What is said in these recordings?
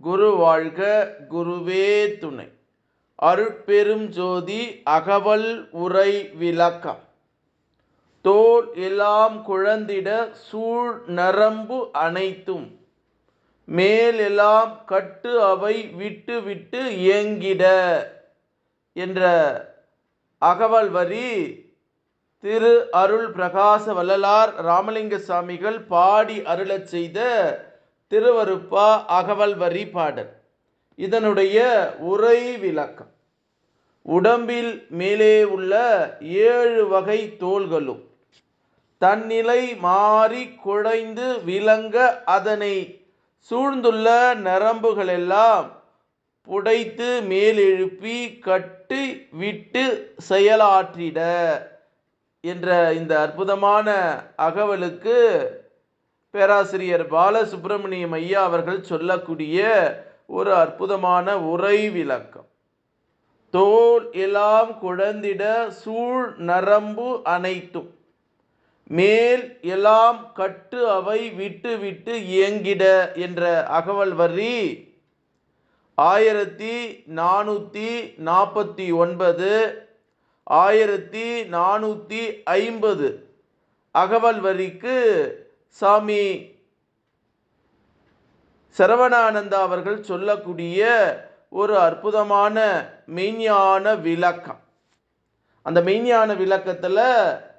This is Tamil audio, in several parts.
குரு வாழ்க குருவே துணை. அருட்பெரும் ஜோதி அகவல் உரை விளக்கம். தோல் எல்லாம் குழந்திட சூழ் நரம்பு அனைத்தும். மேலெல்லாம் கட்டு அவை விட்டு விட்டு இயங்கிட என்ற அகவல் வரி திரு அருள் பிரகாச வள்ளலார் ராமலிங்க சாமிகள் பாடி அருளச் செய்த திருவருப்பா அகவல் வரி பாடல். இதனுடைய உரை விளக்கம். உடம்பில் மேலே உள்ள ஏழு வகை தோள்களும் தன்னிலை மாறி குழைந்து விளங்க அதனை சூழ்ந்துள்ள நரம்புகளெல்லாம் புடைத்து மேலெழுப்பி கட்டி விட்டு செயலாற்றிட என்ற இந்த அற்புதமான அகவலுக்கு பேராசிரியர் பாலசுப்பிரமணியம் ஐயா அவர்கள் சொல்லக்கூடிய ஒரு அற்புதமான உரை விளக்கம். தோல் எல்லாம் குழந்திட சூழ் நரம்பு அனைத்தும் மேல் எல்லாம் கட்டு அவை விட்டு விட்டு இயங்கிட என்ற அகவல் வரி ஆயிரத்தி நானூற்றி நாற்பத்தி ஒன்பது ஆயிரத்தி நானூற்றி ஐம்பது அகவல் வரிக்கு சாமி சரவணானந்தா அவர்கள் சொல்லக்கூடிய ஒரு அற்புதமான மெய்ஞான விளக்கம். அந்த மெய்ஞான விளக்கத்தில்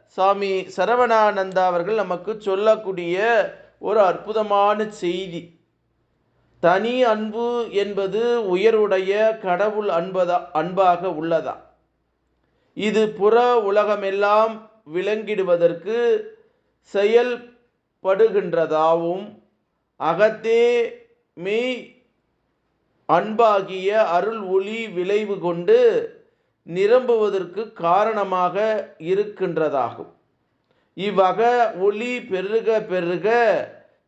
சாமி சரவணானந்தா அவர்கள் நமக்கு சொல்லக்கூடிய ஒரு அற்புதமான செய்தி. தனி அன்பு என்பது உயர்வுடைய கடவுள் அன்பதா அன்பாக உள்ளதா? இது புற உலகமெல்லாம் விளங்கிடுவதற்கு செயல் படுகின்றதாவும் அகத்தே மெய் அன்பாகிய அருள் ஒளி விளைவு கொண்டு நிரம்புவதற்கு காரணமாக இருக்கின்றதாகும். இவ்வக ஒளி பெருக பெருக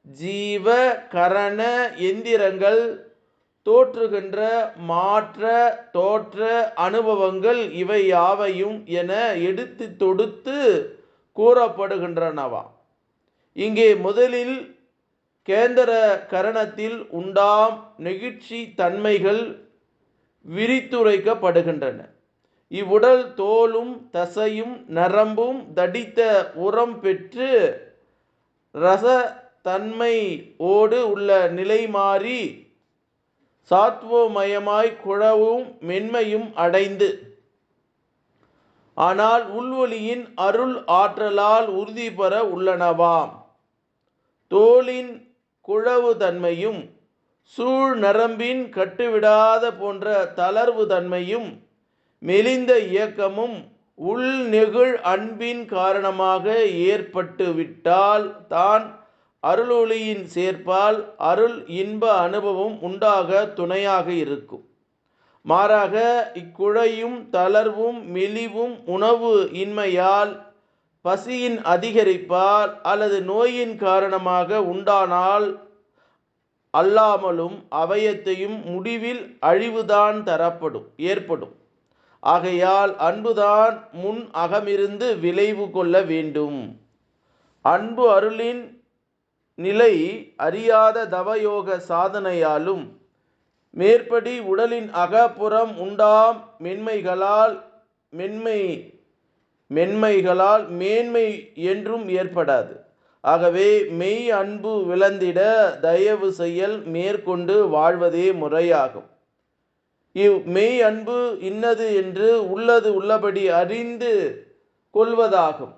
ஜீவ கரண எந்திரங்கள் தோற்றுகின்ற மாற்ற தோற்ற அனுபவங்கள் இவை யாவையும் என எடுத்து தொடுத்து கூறப்படுகின்றனவா? இங்கே முதலில் கேந்திர கரணத்தில் உண்டாம் நெகிழ்ச்சி தன்மைகள் விரித்துரைக்கப்படுகின்றன. இவ்வுடல் தோலும் தசையும் நரம்பும் தடித்த உரம் பெற்று ரச தன்மை ஓடு உள்ள நிலை மாறி சாத்வோமயமாய் குழவும் மென்மையும் அடைந்து. ஆனால் உள்வொலியின் அருள் ஆற்றலால் உறுதி பெற உள்ளனவாம். தோலின் குழவு தன்மையும் சூழ் நரம்பின் கட்டுவிடாத போன்ற தளர்வு தன்மையும் மெலிந்த இயக்கமும் உள் நெகிழ் அன்பின் காரணமாக ஏற்பட்டு விட்டால் தான் அருளொளியின் சேர்ப்பால் அருள் இன்ப அனுபவம் உண்டாக துணையாக இருக்கும். மாறாக இக்குழையும் தளர்வும் மெலிவும் உணவு இன்மையால் பசியின் அதிகரிப்பால் அல்லது நோயின் காரணமாக உண்டானால் அல்லாமலும் அவயத்தையும் முடிவில் அழிவுதான் தரப்படும் ஏற்படும். ஆகையால் அன்புதான் முன் அகமிருந்து விளைவு கொள்ள வேண்டும். அன்பு அருளின் நிலை அறியாத தவயோக சாதனையாலும் மேற்படி உடலின் அகப்புறம் உண்டாம் மென்மைகளால் மென்மை மென்மைகளால் மேன்மை என்றும் ஏற்படாது. ஆகவே மெய் அன்பு விளந்திட தயவு செயல் மேற்கொண்டு வாழ்வதே முறையாகும். இவ் மெய் அன்பு இன்னது என்று உள்ளது உள்ளபடி அறிந்து கொள்வதாகும்.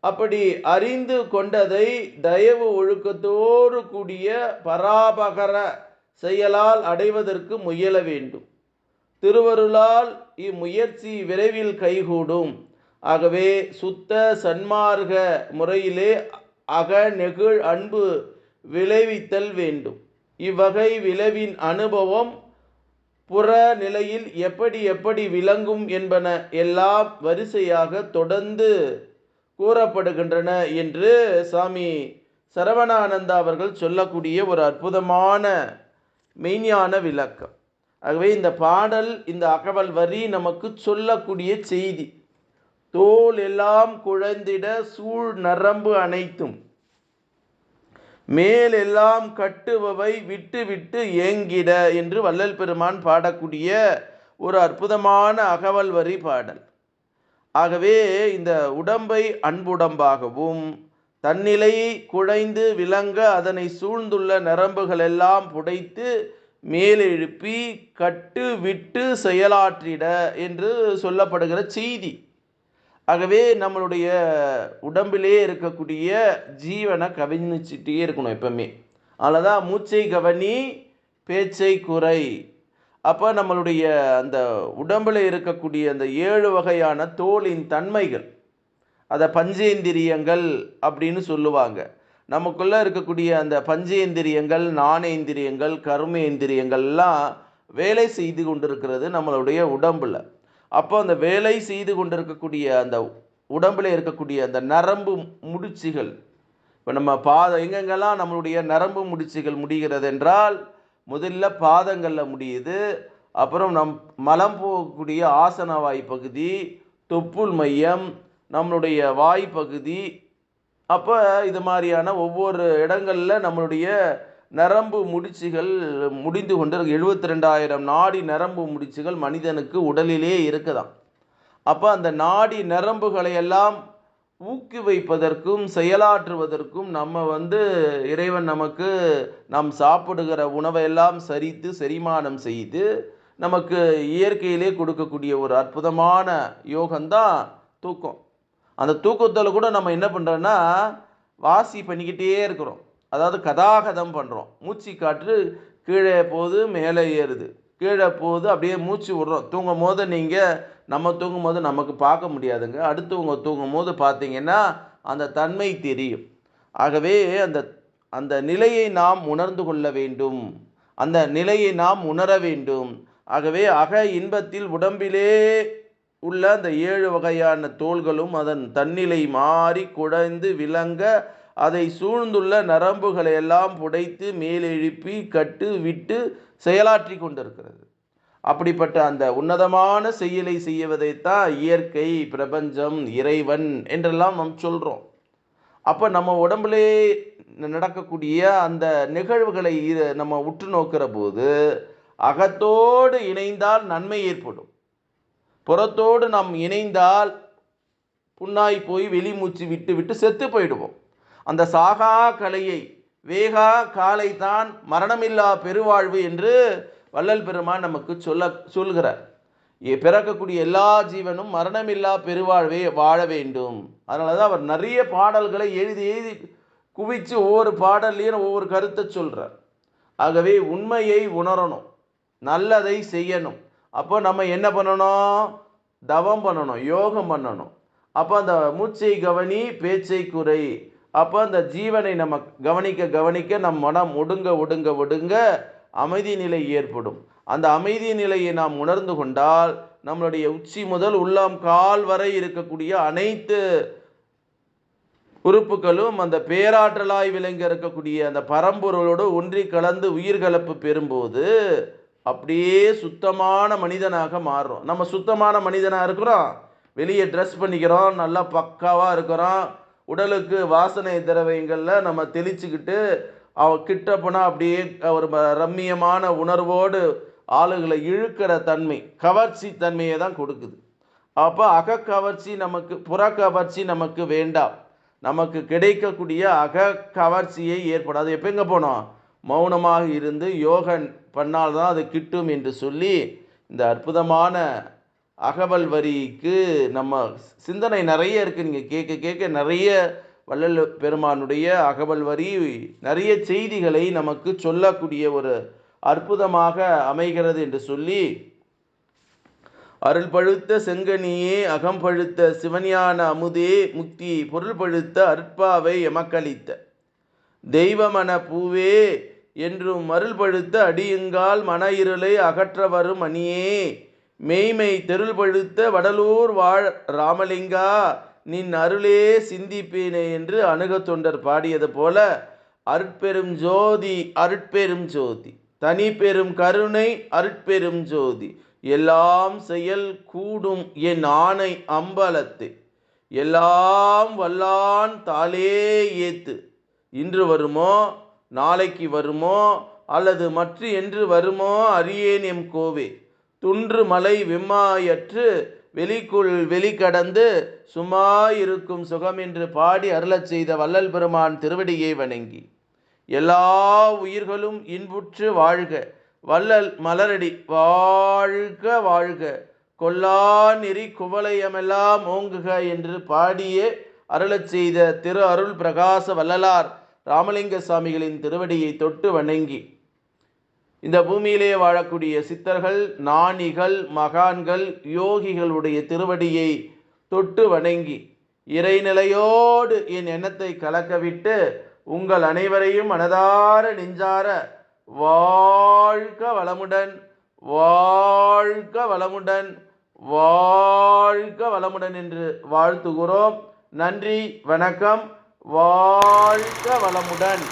அப்படி அறிந்து கொண்டதை தயவு ஒழுக்கத்தோடு கூடிய பராபகர செயலால் அடைவதற்கு முயல வேண்டும். திருவருளால் இம்முயற்சி விரைவில் கைகூடும். ஆகவே சுத்த சன்மார்க முறையிலே அக நெகிழ் அன்பு விளைவித்தல் வேண்டும். இவ்வகை விளைவின் அனுபவம் புற நிலையில் எப்படி எப்படி விளங்கும் என்பன எல்லாம் வரிசையாக தொடர்ந்து கூறப்படுகின்றன என்று சாமி சரவணானந்தா அவர்கள் சொல்லக்கூடிய ஒரு அற்புதமான மெய்ஞான விளக்கம். ஆகவே இந்த பாடல் இந்த அகவல் வரி நமக்கு சொல்லக்கூடிய செய்தி. தோல் எல்லாம் குழந்திட சூழ் நரம்பு அனைத்தும். மேலெல்லாம் கட்டுபவை விட்டு விட்டு ஏங்கிட என்று வள்ளல் பெருமான் பாடக்கூடிய ஒரு அற்புதமான அகவல் வரி பாடல். ஆகவே இந்த உடம்பை அன்புடம்பாகவும் தன்னிலையை குழைந்து விளங்க அதனை சூழ்ந்துள்ள நரம்புகள் எல்லாம் புடைத்து மேலெழுப்பி கட்டு விட்டு செயலாற்றிட என்று சொல்லப்படுகிற செய்தி. ஆகவே நம்மளுடைய உடம்பிலே இருக்கக்கூடிய ஜீவனை கவனிச்சுட்டே இருக்கணும் எப்பவுமே. அதில் மூச்சை கவனி பேச்சை குறை. அப்போ நம்மளுடைய அந்த உடம்பில் இருக்கக்கூடிய அந்த ஏழு வகையான தோலின் தன்மைகள் அதை பஞ்சேந்திரியங்கள் அப்படின்னு சொல்லுவாங்க. நமக்குள்ளே இருக்கக்கூடிய அந்த பஞ்சேந்திரியங்கள் நாணேந்திரியங்கள் கருமேந்திரியங்கள்லாம் வேலை செய்து கொண்டிருக்கிறது நம்மளுடைய உடம்பில். அப்போ அந்த வேலை செய்து கொண்டிருக்கக்கூடிய அந்த உடம்பில் இருக்கக்கூடிய அந்த நரம்பு முடிச்சுகள். இப்போ நம்ம பாத எங்கெங்கெல்லாம் நம்மளுடைய நரம்பு முடிச்சுகள் முடிகிறது என்றால் முதல்ல பாதங்களில் முடியுது. அப்புறம் நம் மலம் போகக்கூடிய ஆசன வாய் பகுதி தொப்புள் மையம் நம்மளுடைய வாய் பகுதி. அப்போ இது மாதிரியான ஒவ்வொரு இடங்களில் நம்மளுடைய நரம்பு முடிச்சுகள் முடிந்து கொண்டு எழுபத்தி ரெண்டாயிரம் நாடி நரம்பு முடிச்சுகள் மனிதனுக்கு உடலிலே இருக்குதாம். அப்போ அந்த நாடி நரம்புகளை எல்லாம் ஊக்குவிப்பதற்கும் செயலாற்றுவதற்கும் நம்ம வந்து இறைவன் நமக்கு நாம் சாப்பிடுகிற உணவையெல்லாம் சரித்து செரிமானம் செய்து நமக்கு இயற்கையிலே கொடுக்கக்கூடிய ஒரு அற்புதமான யோகம்தான் தூக்கம். அந்த தூக்கத்தில் கூட நம்ம என்ன பண்ணுறோன்னா வாசி பண்ணிக்கிட்டே இருக்கிறோம். அதாவது கதாகதம் பண்ணுறோம் மூச்சு காற்று கீழே போகுது மேலே ஏறுது. கீழே போகுது அப்படியே மூச்சு விடுறோம். தூங்கும் போது நீங்கள் நம்ம தூங்கும் போது நமக்கு பார்க்க முடியாதுங்க. அடுத்தவங்க தூங்கும் போது பார்த்தீங்கன்னா அந்த தன்மை தெரியும். ஆகவே அந்த அந்த நிலையை நாம் உணர்ந்து கொள்ள வேண்டும். அந்த நிலையை நாம் உணர வேண்டும். ஆகவே அக இன்பத்தில் உடம்பிலே உள்ள அந்த ஏழு வகையான தோள்களும் அதன் தன்னிலை மாறி குடைந்து விளங்க அதை சூழ்ந்துள்ள நரம்புகளை எல்லாம் புடைத்து மேலெழுப்பி கட்டு விட்டு செயலாற்றி கொண்டிருக்கிறது. அப்படிப்பட்ட அந்த உன்னதமான செயலை செய்வதைத்தான் இயற்கை பிரபஞ்சம் இறைவன் என்றெல்லாம் நாம் சொல்கிறோம் அப்போ நம்ம உடம்புலே நடக்கக்கூடிய அந்த நிகழ்வுகளை நம்ம உற்று நோக்கிற போது அகத்தோடு இணைந்தால் நன்மை ஏற்படும். புறத்தோடு நாம் இணைந்தால் புண்ணாய் போய் வெளிமூச்சு விட்டு விட்டு செத்து போயிடுவோம். அந்த சாகா கலையை வேகா காலை தான் மரணமில்லா பெருவாழ்வு என்று வள்ளல் பெருமான் நமக்கு சொல்ல சொல்கிறார். பிறக்கக்கூடிய எல்லா ஜீவனும் மரணமில்லா பெருவாழ்வை வாழ வேண்டும். அதனால தான் அவர் நிறைய பாடல்களை எழுதி எழுதி குவித்து ஒவ்வொரு பாடல்லையும் ஒவ்வொரு கருத்தை சொல்கிறார் ஆகவே உண்மையை உணரணும் நல்லதை செய்யணும். அப்போ நம்ம என்ன பண்ணணும்? தவம் பண்ணணும் யோகம் பண்ணணும். அப்போ அந்த மூச்சை கவனி பேச்சை குறை. அப்போ அந்த ஜீவனை நம்ம கவனிக்க கவனிக்க நம் மனம் ஒடுங்க ஒடுங்க ஒடுங்க அமைதி நிலை ஏற்படும். அந்த அமைதி நிலையை நாம் உணர்ந்து கொண்டால் நம்மளுடைய உச்சி முதல் உள்ளம் கால் வரை இருக்கக்கூடிய அனைத்து உறுப்புகளும் அந்த பேராற்றலாய் விளங்க இருக்கக்கூடிய அந்த பரம்பொருளோடு ஒன்றி கலந்து உயிர்கலப்பு பெறும்போது அப்படியே சுத்தமான மனிதனாக மாறுறோம். நம்ம சுத்தமான மனிதனாக இருக்கிறோம். வெளியே ட்ரெஸ் பண்ணிக்கிறோம். நல்லா பக்காவாக இருக்கிறோம். உடலுக்கு வாசனை திரவியங்களில் நம்ம தெளிச்சுக்கிட்டு அவ கிட்ட போனால் அப்படியே ஒரு ம- ரம்மியமான உணர்வோடு ஆளுகளை இழுக்கிற தன்மை கவர்ச்சி தன்மையை தான் கொடுக்குது. அப்போ அகக்கவர்ச்சி நமக்கு புறக்கவர்ச்சி நமக்கு வேண்டாம் நமக்கு கிடைக்கக்கூடிய அக கவர்ச்சியை ஏற்படாது எப்போ எங்கே போனோம்? மௌனமாக இருந்து யோகன் பண்ணால்தான் அது கிட்டும் என்று சொல்லி இந்த அற்புதமான அகவல் வரிக்கு நம்ம சிந்தனை நிறைய இருக்குது நீங்கள் கேட்க கேட்க நிறைய வள்ளல் பெருமானுடைய அகவல் வரி நிறைய செய்திகளை நமக்கு சொல்லக்கூடிய ஒரு அற்புதமாக அமைகிறது என்று சொல்லி அருள் பழுத்த செங்கனியே அகம் பழுத்த சிவஞான அமுதே முக்தி பொருள் பழுத்த அற்பாவை எமக்களித்த. தெய்வமன பூவே என்றும் மருள்பழுத்த அடியுங்கால் மன இருளை அகற்ற வரும் அணியே. மெய்மை தெருள்படுத்த வடலூர் வாழ் ராமலிங்கா நின் அருளே சிந்திப்பேனே என்று அணுகத் தொண்டர் பாடியது போல அருட்பெரும் ஜோதி அருட்பெரும் ஜோதி. தனி பெரும் கருணை அருட்பெரும் ஜோதி. எல்லாம் செயல் கூடும் என் ஆணை அம்பலத்து. எல்லாம் வல்லான் தாளே ஏத்து. இன்று வருமோ நாளைக்கு வருமோ அல்லது மற்ற என்று வருமோ அறியேன் எம் கோவே. துன்று மலை விம்மாயற்று வெளிக்குள் வெளிக்கடந்து சும்மாயிருக்கும் சுகம் என்று பாடி அருளச் செய்த வள்ளல் பெருமான் திருவடியை வணங்கி. எல்லா உயிர்களும் இன்புற்று வாழ்க. வள்ளல் மலரடி வாழ்க வாழ்க. கொல்லா நெறி குவளையமெல்லாம் ஓங்குக என்று பாடியே அருளச் செய்த திரு அருள் பிரகாச வள்ளலார் ராமலிங்க சுவாமிகளின் திருவடியை தொட்டு வணங்கி. இந்த பூமியிலே வாழக்கூடிய சித்தர்கள் ஞானிகள் மகான்கள் யோகிகளுடைய திருவடியை தொட்டு வணங்கி இறைநிலையோடு என் எண்ணத்தை கலக்கவிட்டு உங்கள் அனைவரையும் மனதார நெஞ்சார வாழ்க வளமுடன் வாழ்க வளமுடன் வாழ்க வளமுடன் என்று வாழ்த்துகிறோம். நன்றி வணக்கம். வாழ்க வளமுடன்.